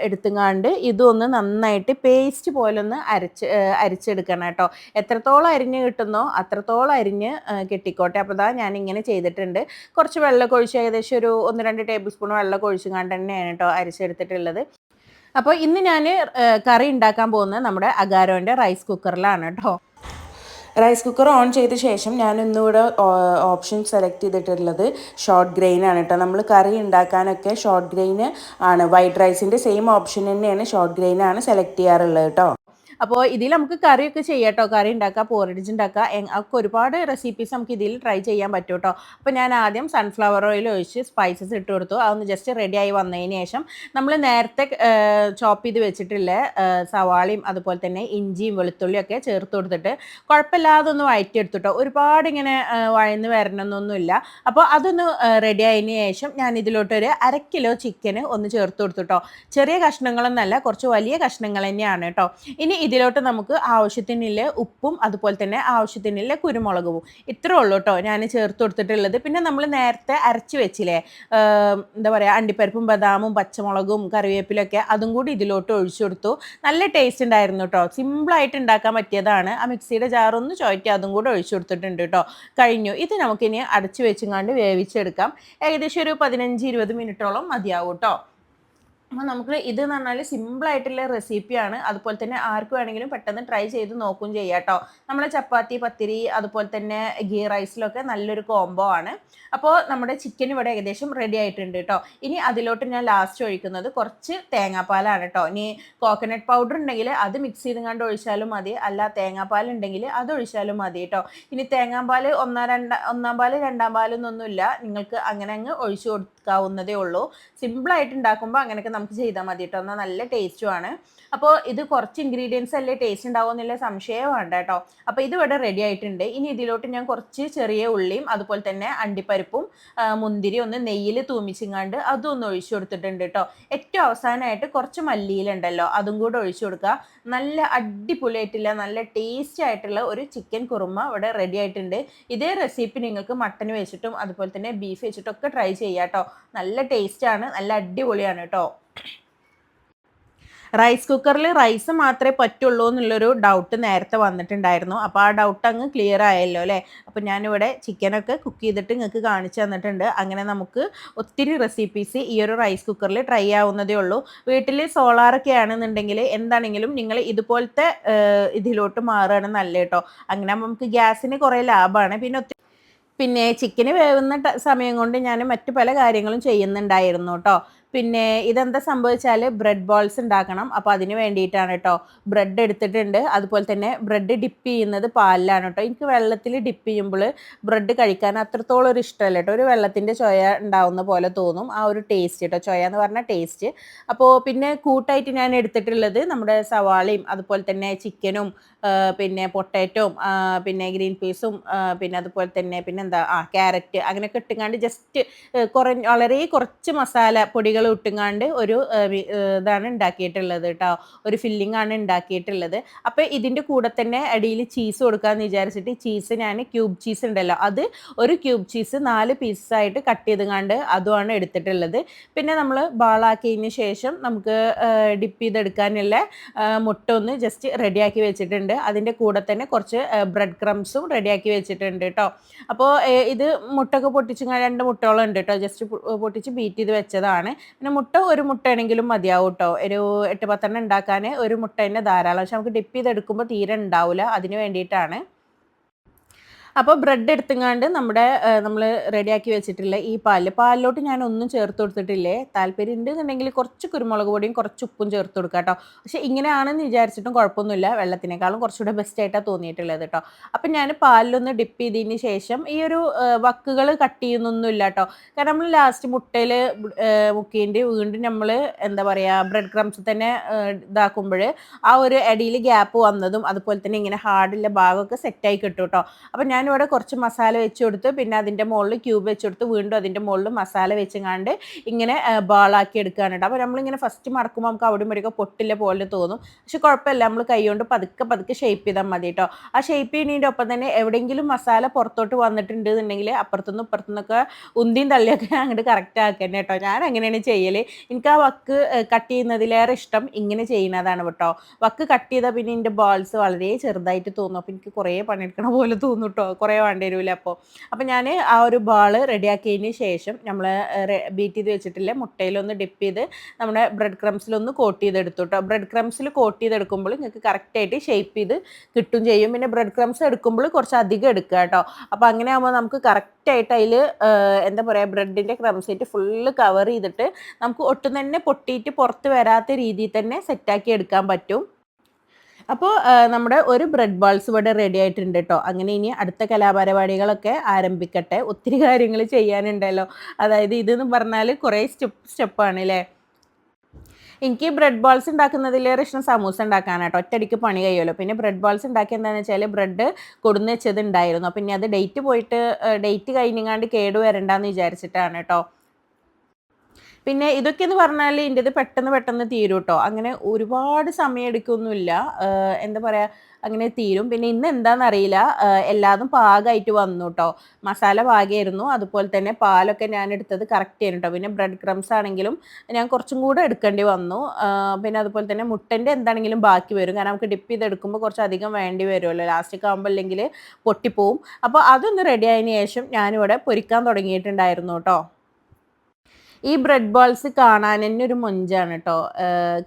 എടുത്തുങ്ങാണ്ട് ഇതൊന്ന് നന്നായിട്ട് പേസ്റ്റ് പോലൊന്ന് അരച്ച് അരിച്ചെടുക്കണം കേട്ടോ. എത്രത്തോളം അരിഞ്ഞ് കിട്ടുന്നോ അത്രത്തോളം അരിഞ്ഞ് കിട്ടിക്കോട്ടെ. അപ്പോൾ ഞാൻ ഇങ്ങനെ ചെയ്തിട്ടുണ്ട്. കുറച്ച് വെള്ളം ഒഴിച്ച് ഏകദേശം ഒരു ഒന്ന് രണ്ട് ടേബിൾ സ്പൂൺ വെള്ളമൊക്കെ ഒഴിച്ചുകൊണ്ട് തന്നെയാണ് കേട്ടോ അരിച്ചെടുത്തിട്ടുള്ളത്. അപ്പോൾ ഇന്ന് ഞാൻ കറി ഉണ്ടാക്കാൻ പോകുന്നത് നമ്മുടെ അഗാരോന്റെ റൈസ് കുക്കറിലാണ് കേട്ടോ. റൈസ് കുക്കർ ഓൺ ചെയ്ത ശേഷം ഞാൻ ഇന്നിവിടെ ഓപ്ഷൻ സെലക്ട് ചെയ്തിട്ടുള്ളത് ഷോർട്ട് ഗ്രെയിൻ ആണ് കേട്ടോ നമ്മൾ കറി ഉണ്ടാക്കാനൊക്കെ ഷോർട്ട് ഗ്രെയിൻ ആണ്. വൈറ്റ് റൈസിന്റെ സെയിം ഓപ്ഷൻ തന്നെയാണ് ഷോർട്ട് ഗ്രെയിൻ ആണ് സെലക്ട് ചെയ്യാറുള്ളത് കേട്ടോ അപ്പോൾ ഇതിൽ നമുക്ക് കറിയൊക്കെ ചെയ്യാം കേട്ടോ കറി ഉണ്ടാക്കുക പോറഡിജ് ഉണ്ടാക്കുക ഒക്കെ ഒരുപാട് റെസിപ്പീസ് നമുക്ക് ഇതിൽ ട്രൈ ചെയ്യാൻ പറ്റും കേട്ടോ അപ്പോൾ ഞാൻ ആദ്യം സൺഫ്ലവർ ഓയിൽ ഒഴിച്ച് സ്പൈസസ് ഇട്ട് കൊടുത്തു. അതൊന്ന് ജസ്റ്റ് റെഡി ആയി വന്നതിന് ശേഷം നമ്മൾ നേരത്തെ ചോപ്പ് ചെയ്ത് വെച്ചിട്ടുള്ള സവാളയും അതുപോലെ തന്നെ ഇഞ്ചിയും വെളുത്തുള്ളിയും ഒക്കെ ചേർത്ത് കൊടുത്തിട്ട് കുഴപ്പമില്ലാതെ ഒന്ന് വഴറ്റിയെടുത്തുട്ടോ ഒരുപാട് ഇങ്ങനെ വഴന്ന് വരണമെന്നൊന്നുമില്ല അപ്പോൾ അതൊന്ന് റെഡി ആയതിന് ശേഷം ഞാൻ ഇതിലോട്ടൊരു അര കിലോ ചിക്കന് ഒന്ന് ചേർത്ത് കൊടുത്തു ചെറിയ കഷ്ണങ്ങളൊന്നല്ല കുറച്ച് വലിയ കഷ്ണങ്ങൾ തന്നെയാണ് കേട്ടോ ഇനി ഇതിലോട്ട് നമുക്ക് ആവശ്യത്തിനുള്ള ഉപ്പും അതുപോലെ തന്നെ ആവശ്യത്തിനുള്ള കുരുമുളകും. ഇത്രേ ഉള്ളൂ കേട്ടോ ഞാൻ ചേർത്ത് കൊടുത്തിട്ടുള്ളത്. പിന്നെ നമ്മൾ നേരത്തെ അരച്ച് വെച്ചില്ലേ എന്താ പറയുക അണ്ടിപ്പരിപ്പും ബദാമും പച്ചമുളകും കറിവേപ്പിലൊക്കെ അതും കൂടി ഇതിലോട്ട് ഒഴിച്ചു കൊടുത്തു. നല്ല ടേസ്റ്റ് ഉണ്ടായിരുന്നു കേട്ടോ സിമ്പിളായിട്ട് ഉണ്ടാക്കാൻ പറ്റിയതാണ്. ആ മിക്സിയുടെ ജാറൊന്ന് ചോയ്ക്ക് അതും കൂടി ഒഴിച്ചു കൊടുത്തിട്ടുണ്ട് കേട്ടോ കഴിഞ്ഞു. ഇത് നമുക്കിനി അടച്ചു വെച്ചും കണ്ട് വേവിച്ചെടുക്കാം. ഏകദേശം ഒരു പതിനഞ്ച് ഇരുപത് മിനിറ്റോളം മതിയാവും കേട്ടോ അപ്പോൾ നമുക്ക് ഇത് എന്ന് പറഞ്ഞാൽ സിമ്പിൾ ആയിട്ടുള്ള റെസിപ്പിയാണ് അതുപോലെ തന്നെ ആർക്ക് വേണമെങ്കിലും പെട്ടെന്ന് ട്രൈ ചെയ്ത് നോക്കും ചെയ്യാം കേട്ടോ. നമ്മുടെ ചപ്പാത്തി പത്തിരി അതുപോലെ തന്നെ ഗീ റൈസിലൊക്കെ നല്ലൊരു കോംബോ ആണ്. അപ്പോൾ നമ്മുടെ ചിക്കൻ ഇവിടെ ഏകദേശം റെഡി ആയിട്ടുണ്ട് കേട്ടോ. ഇനി അതിലോട്ട് ഞാൻ ലാസ്റ്റ് ഒഴിക്കുന്നത് കുറച്ച് തേങ്ങാപ്പാലാണ് കേട്ടോ. ഇനി കോക്കനട്ട് പൗഡർ ഉണ്ടെങ്കിൽ അത് മിക്സ് ചെയ്ത് കണ്ട് ഒഴിച്ചാലും മതി. അല്ല തേങ്ങാപ്പാൽ ഉണ്ടെങ്കിൽ അത് ഒഴിച്ചാലും മതി കേട്ടോ. ഇനി തേങ്ങാപ്പാൽ ഒന്നാം രണ്ടാം ഒന്നാം പാൽ രണ്ടാം പാലൊന്നൊന്നുമില്ല നിങ്ങൾക്ക് അങ്ങനെ അങ്ങ് ഒഴിച്ചു കൊടുക്കാവുന്നതേ ഉള്ളൂ. സിമ്പിളായിട്ട് ഉണ്ടാക്കുമ്പോൾ അങ്ങനെയൊക്കെ നമുക്ക് ചെയ്താൽ മതി കേട്ടോ എന്നാൽ നല്ല ടേസ്റ്റുമാണ് അപ്പോൾ ഇത് കുറച്ച് ഇൻഗ്രീഡിയൻസ് അല്ലേ ടേസ്റ്റ് ഉണ്ടാവുമെന്നുള്ള സംശയം വേണ്ട കേട്ടോ അപ്പോൾ ഇത് ഇവിടെ റെഡി ആയിട്ടുണ്ട്. ഇനി ഇതിലോട്ട് ഞാൻ കുറച്ച് ചെറിയ ഉള്ളിയും അതുപോലെ തന്നെ അണ്ടിപ്പരിപ്പും മുന്തിരി ഒന്ന് നെയ്യിൽ തൂമിച്ചിങ്ങാണ്ട് അതും ഒന്ന് ഒഴിച്ചു കൊടുത്തിട്ടുണ്ട് കേട്ടോ ഏറ്റവും അവസാനമായിട്ട് കുറച്ച് മല്ലിയിലുണ്ടല്ലോ അതും കൂടെ ഒഴിച്ചു കൊടുക്കുക. നല്ല അടിപൊളിയായിട്ടുള്ള നല്ല ടേസ്റ്റി ആയിട്ടുള്ള ഒരു ചിക്കൻ കുറുമ ഇവിടെ റെഡി ആയിട്ടുണ്ട്. ഇതേ റെസിപ്പി നിങ്ങൾക്ക് മട്ടൻ വെച്ചിട്ടും അതുപോലെ തന്നെ ബീഫ് വെച്ചിട്ടും ഒക്കെ ട്രൈ ചെയ്യാം കേട്ടോ നല്ല ടേസ്റ്റാണ് നല്ല അടിപൊളിയാണ് കേട്ടോ റൈസ് കുക്കറിൽ റൈസ് മാത്രമേ പറ്റുള്ളൂ എന്നുള്ളൊരു ഡൗട്ട് നേരത്തെ വന്നിട്ടുണ്ടായിരുന്നു. അപ്പോൾ ആ ഡൗട്ട് അങ്ങ് ക്ലിയർ ആയല്ലോ അല്ലേ? അപ്പോൾ ഞാനിവിടെ ചിക്കനൊക്കെ കുക്ക് ചെയ്തിട്ട് നിങ്ങൾക്ക് കാണിച്ചു തന്നിട്ടുണ്ട്. അങ്ങനെ നമുക്ക് ഒത്തിരി റെസിപ്പീസ് ഈ ഒരു റൈസ് കുക്കറിൽ ട്രൈ ആവുന്നതേ ഉള്ളൂ. വീട്ടിൽ സോളാറൊക്കെ ആണെന്നുണ്ടെങ്കിൽ എന്താണെങ്കിലും നിങ്ങൾ ഇതുപോലത്തെ ഇതിലോട്ട് മാറുകയാണ് നല്ല കേട്ടോ. അങ്ങനെ നമുക്ക് ഗ്യാസിന് കുറേ ലാഭമാണ്. പിന്നെ ഒത്തിരി പിന്നെ ചിക്കന് വേവുന്ന സമയം കൊണ്ട് ഞാൻ മറ്റു പല കാര്യങ്ങളും ചെയ്യുന്നുണ്ടായിരുന്നു കേട്ടോ. പിന്നെ ഇതെന്താ സംഭവിച്ചാൽ ബ്രെഡ് ബോൾസ് ഉണ്ടാക്കണം. അപ്പോൾ അതിന് വേണ്ടിയിട്ടാണ് കേട്ടോ ബ്രെഡ് എടുത്തിട്ടുണ്ട്. അതുപോലെ തന്നെ ബ്രെഡ് ഡിപ്പ് ചെയ്യുന്നത് പാലിലാണ് കേട്ടോ എനിക്ക് വെള്ളത്തിൽ ഡിപ്പ് ചെയ്യുമ്പോൾ ബ്രെഡ് കഴിക്കാൻ അത്രത്തോളം ഒരു ഇഷ്ടമല്ല കേട്ടോ ഒരു വെള്ളത്തിന്റെ ചൊയ ഉണ്ടാവുന്ന പോലെ തോന്നും. ആ ഒരു ടേസ്റ്റ് കേട്ടോ ചൊയ എന്ന് പറഞ്ഞാൽ ടേസ്റ്റ് അപ്പോൾ പിന്നെ കൂട്ടായിട്ട് ഞാൻ എടുത്തിട്ടുള്ളത് നമ്മുടെ സവാളയും അതുപോലെ തന്നെ ചിക്കനും പിന്നെ പൊട്ടാറ്റോയും പിന്നെ ഗ്രീൻ പീസും പിന്നെ അതുപോലെ തന്നെ പിന്നെ എന്താ ആ ക്യാരറ്റ് അങ്ങനെയൊക്കെ ഇട്ടുങ്ങാണ്ട് ജസ്റ്റ് കുറെ വളരെ കുറച്ച് മസാല പൊടികൾ ഇട്ടുങ്ങാണ്ട് ഒരു ഇതാണ് ഉണ്ടാക്കിയിട്ടുള്ളത് കേട്ടോ ഒരു ഫില്ലിംഗ് ആണ് ഉണ്ടാക്കിയിട്ടുള്ളത് അപ്പോൾ ഇതിന്റെ കൂടെ തന്നെ അടിയിൽ ചീസ് കൊടുക്കാമെന്ന് വിചാരിച്ചിട്ട് ചീസ് ഞാൻ ക്യൂബ് ചീസ് ഉണ്ടല്ലോ അത് ഒരു ക്യൂബ് ചീസ് നാല് പീസായിട്ട് കട്ട് ചെയ്തുങ്ങാണ്ട് അതുമാണ് എടുത്തിട്ടുള്ളത്. പിന്നെ നമ്മൾ ബാളാക്കിയതിന് ശേഷം നമുക്ക് ഡിപ്പ് ചെയ്തെടുക്കാനുള്ള മുട്ട ഒന്ന് ജസ്റ്റ് റെഡിയാക്കി വെച്ചിട്ടുണ്ട്. അതിന്റെ കൂടെ തന്നെ കുറച്ച് ബ്രെഡ് ക്രംസും റെഡിയാക്കി വെച്ചിട്ടുണ്ട് കേട്ടോ അപ്പോൾ ഇത് മുട്ടൊക്കെ പൊട്ടിച്ച് രണ്ട് മുട്ടകളും ഉണ്ട് കേട്ടോ ജസ്റ്റ് പൊട്ടിച്ച് ബീറ്റ് ചെയ്ത് വെച്ചതാണ്. പിന്നെ മുട്ട ഒരു മുട്ടയാണെങ്കിലും മതിയാവും കേട്ടോ ഒരു എട്ട് പത്തെണ്ണം ഉണ്ടാക്കാൻ ഒരു മുട്ട തന്നെ ധാരാളം. പക്ഷെ നമുക്ക് ഡിപ്പ് ചെയ്തെടുക്കുമ്പോൾ തീരെ ഉണ്ടാവില്ല അതിന് വേണ്ടിയിട്ടാണ്. അപ്പോൾ ബ്രെഡ് എടുത്തുങ്ങാണ്ട് നമ്മുടെ നമ്മൾ റെഡിയാക്കി വെച്ചിട്ടുള്ള ഈ പാലിൽ പാലിലോട്ട് ഞാൻ ഒന്നും ചേർത്ത് കൊടുത്തിട്ടില്ലേ? താല്പര്യം ഉണ്ടെന്നുണ്ടെങ്കിൽ കുറച്ച് കുരുമുളക് പൊടിയും കുറച്ച് ഉപ്പും ചേർത്ത് കൊടുക്കുക കേട്ടോ പക്ഷെ ഇങ്ങനെയാണെന്ന് വിചാരിച്ചിട്ടും കുഴപ്പമൊന്നുമില്ല. വെള്ളത്തിനേക്കാളും കുറച്ചുകൂടെ ബെസ്റ്റ് ആയിട്ടാണ് തോന്നിയിട്ടുള്ളത് കേട്ടോ അപ്പം ഞാൻ പാലിലൊന്ന് ഡിപ്പ് ചെയ്തതിന് ശേഷം ഈ ഒരു വക്കുകൾ കട്ട് ചെയ്യുന്നൊന്നുമില്ല കേട്ടോ കാരണം നമ്മൾ ലാസ്റ്റ് മുട്ടയിൽ മുക്കിയിട്ട് വീണ്ടും നമ്മൾ എന്താ പറയുക ബ്രെഡ് ക്രംസ് തന്നെ ഇതാക്കുമ്പോൾ ആ ഒരു അടിയിൽ ഗ്യാപ്പ് വന്നതും അതുപോലെ തന്നെ ഇങ്ങനെ ഹാർഡിലെ ഭാഗമൊക്കെ സെറ്റായി കിട്ടും കേട്ടോ അപ്പം ഞാനിവിടെ കുറച്ച് മസാല വെച്ച് കൊടുത്ത് പിന്നെ അതിന്റെ മുകളിൽ ക്യൂബ് വെച്ച് കൊടുത്ത് വീണ്ടും അതിന്റെ മുകളിൽ മസാല വെച്ചങ്ങാണ്ട് ഇങ്ങനെ ബാളാക്കി എടുക്കുകയാണ് കേട്ടോ. അപ്പോൾ നമ്മളിങ്ങനെ ഫസ്റ്റ് മടക്കുമ്പോൾ നമുക്ക് അവിടെ വരെയൊക്കെ പൊട്ടില്ല പോലെ തോന്നും. പക്ഷെ കുഴപ്പമില്ല നമ്മൾ കൈകൊണ്ട് പതുക്കെ പതുക്കെ ഷേപ്പ് ചെയ്താൽ മതി കേട്ടോ. ആ ഷേപ്പ് ചെയ്യുന്നതിന്റെ ഒപ്പം തന്നെ എവിടെയെങ്കിലും മസാല പുറത്തോട്ട് വന്നിട്ടുണ്ട് എന്നുണ്ടെങ്കിൽ അപ്പുറത്തുനിന്ന് ഇപ്പുറത്തുനിന്നൊക്കെ ഉന്തിയും തള്ളിയൊക്കെ അങ്ങോട്ട് കറക്റ്റ് ആക്കന്നെ കേട്ടോ. ഞാൻ അങ്ങനെയാണ് ചെയ്യൽ എനിക്ക് ആ വക്ക് കട്ട് ചെയ്യുന്നതിലേറെ ഇഷ്ടം ഇങ്ങനെ ചെയ്യുന്നതാണ് കേട്ടോ. വക്ക് കട്ട് ചെയ്താൽ പിന്നെ എന്റെ ബോൾസ് വളരെ ചെറുതായിട്ട് തോന്നും. അപ്പോൾ എനിക്ക് കുറേ പണിയെടുക്കണ പോലെ തോന്നും കേട്ടോ. കുറേ വേണ്ടി വരില്ല അപ്പോൾ അപ്പോൾ ഞാൻ ആ ഒരു ബോൾ റെഡിയാക്കിയതിന് ശേഷം നമ്മൾ ബീറ്റ് ചെയ്ത് വെച്ചിട്ടില്ല മുട്ടയിലൊന്ന് ഡിപ്പ് ചെയ്ത് നമ്മുടെ ബ്രെഡ് ക്രംസിലൊന്ന് കോട്ട് ചെയ്തെടുത്തു കേട്ടോ ബ്രെഡ് ക്രംസിൽ കോട്ട് ചെയ്തെടുക്കുമ്പോൾ നിങ്ങൾക്ക് കറക്റ്റായിട്ട് ഷേപ്പ് ചെയ്ത് കിട്ടും ചെയ്യും. പിന്നെ ബ്രെഡ് ക്രംസ് എടുക്കുമ്പോൾ കുറച്ച് അധികം എടുക്കുക കേട്ടോ അപ്പോൾ അങ്ങനെ ആകുമ്പോൾ നമുക്ക് കറക്റ്റായിട്ട് അതിൽ എന്താ പറയുക ബ്രെഡിന്റെ ക്രംസായിട്ട് ഫുള്ള് കവർ ചെയ്തിട്ട് നമുക്ക് ഒട്ടും തന്നെ പൊട്ടിയിട്ട് പുറത്ത് വരാത്ത രീതിയിൽ തന്നെ സെറ്റാക്കി എടുക്കാൻ പറ്റും. അപ്പോൾ നമ്മുടെ ഒരു ബ്രെഡ് ബോൾസ് ഇവിടെ റെഡി ആയിട്ടുണ്ട് കേട്ടോ അങ്ങനെ ഇനി അടുത്ത കലാപരിപാടികളൊക്കെ ആരംഭിക്കട്ടെ. ഒത്തിരി കാര്യങ്ങൾ ചെയ്യാനുണ്ടല്ലോ. അതായത് ഇതെന്ന് പറഞ്ഞാൽ കുറേ സ്റ്റെപ്പ് സ്റ്റെപ്പാണ് അല്ലേ എനിക്ക് ബ്രെഡ് ബോൾസ് ഉണ്ടാക്കുന്നതിലേറെ ഇഷ്ടം സമൂസ ഉണ്ടാക്കാനാട്ടോ. ഒറ്റയടിക്ക് പണി കഴിയുമല്ലോ. പിന്നെ ബ്രെഡ് ബോൾസ് ഉണ്ടാക്കി എന്താണെന്ന് വെച്ചാൽ ബ്രെഡ് കൊടുന്ന് വെച്ചത് ഉണ്ടായിരുന്നു പിന്നെ അത് ഡേറ്റ് പോയിട്ട് ഡേറ്റ് കഴിഞ്ഞങ്ങാണ്ട് കേട് വരണ്ടെന്ന് വിചാരിച്ചിട്ടാണ് കേട്ടോ പിന്നെ ഇതൊക്കെ എന്ന് പറഞ്ഞാൽ ഇതിന്റെത് പെട്ടെന്ന് പെട്ടെന്ന് തീരും കേട്ടോ അങ്ങനെ ഒരുപാട് സമയം എടുക്കൊന്നുമില്ല എന്താ പറയുക അങ്ങനെ തീരും. പിന്നെ ഇന്ന് എന്താണെന്നറിയില്ല എല്ലാതും പാകമായിട്ട് വന്നു കേട്ടോ മസാല പാകമായിരുന്നു അതുപോലെ തന്നെ പാലൊക്കെ ഞാൻ എടുത്തത് കറക്റ്റ് ആയിരുന്നു കേട്ടോ പിന്നെ ബ്രെഡ് ക്രംസ് ആണെങ്കിലും ഞാൻ കുറച്ചും കൂടെ എടുക്കേണ്ടി വന്നു. പിന്നെ അതുപോലെ തന്നെ മുട്ടന്റെ എന്താണെങ്കിലും ബാക്കി വരും. കാരണം നമുക്ക് ഡിപ്പ് ചെയ്തെടുക്കുമ്പോൾ കുറച്ച് അധികം വേണ്ടി വരുമല്ലോ. ലാസ്റ്റൊക്കെ ആകുമ്പോൾ അല്ലെങ്കിൽ പൊട്ടിപ്പോവും. അപ്പോൾ അതൊന്ന് റെഡി ആയതിനു ശേഷം ഞാനിവിടെ പൊരിക്കാൻ തുടങ്ങിയിട്ടുണ്ടായിരുന്നു കേട്ടോ ഈ ബ്രെഡ് ബോൾസ് കാണാൻ തന്നെ ഒരു മൊഞ്ചാണ് കേട്ടോ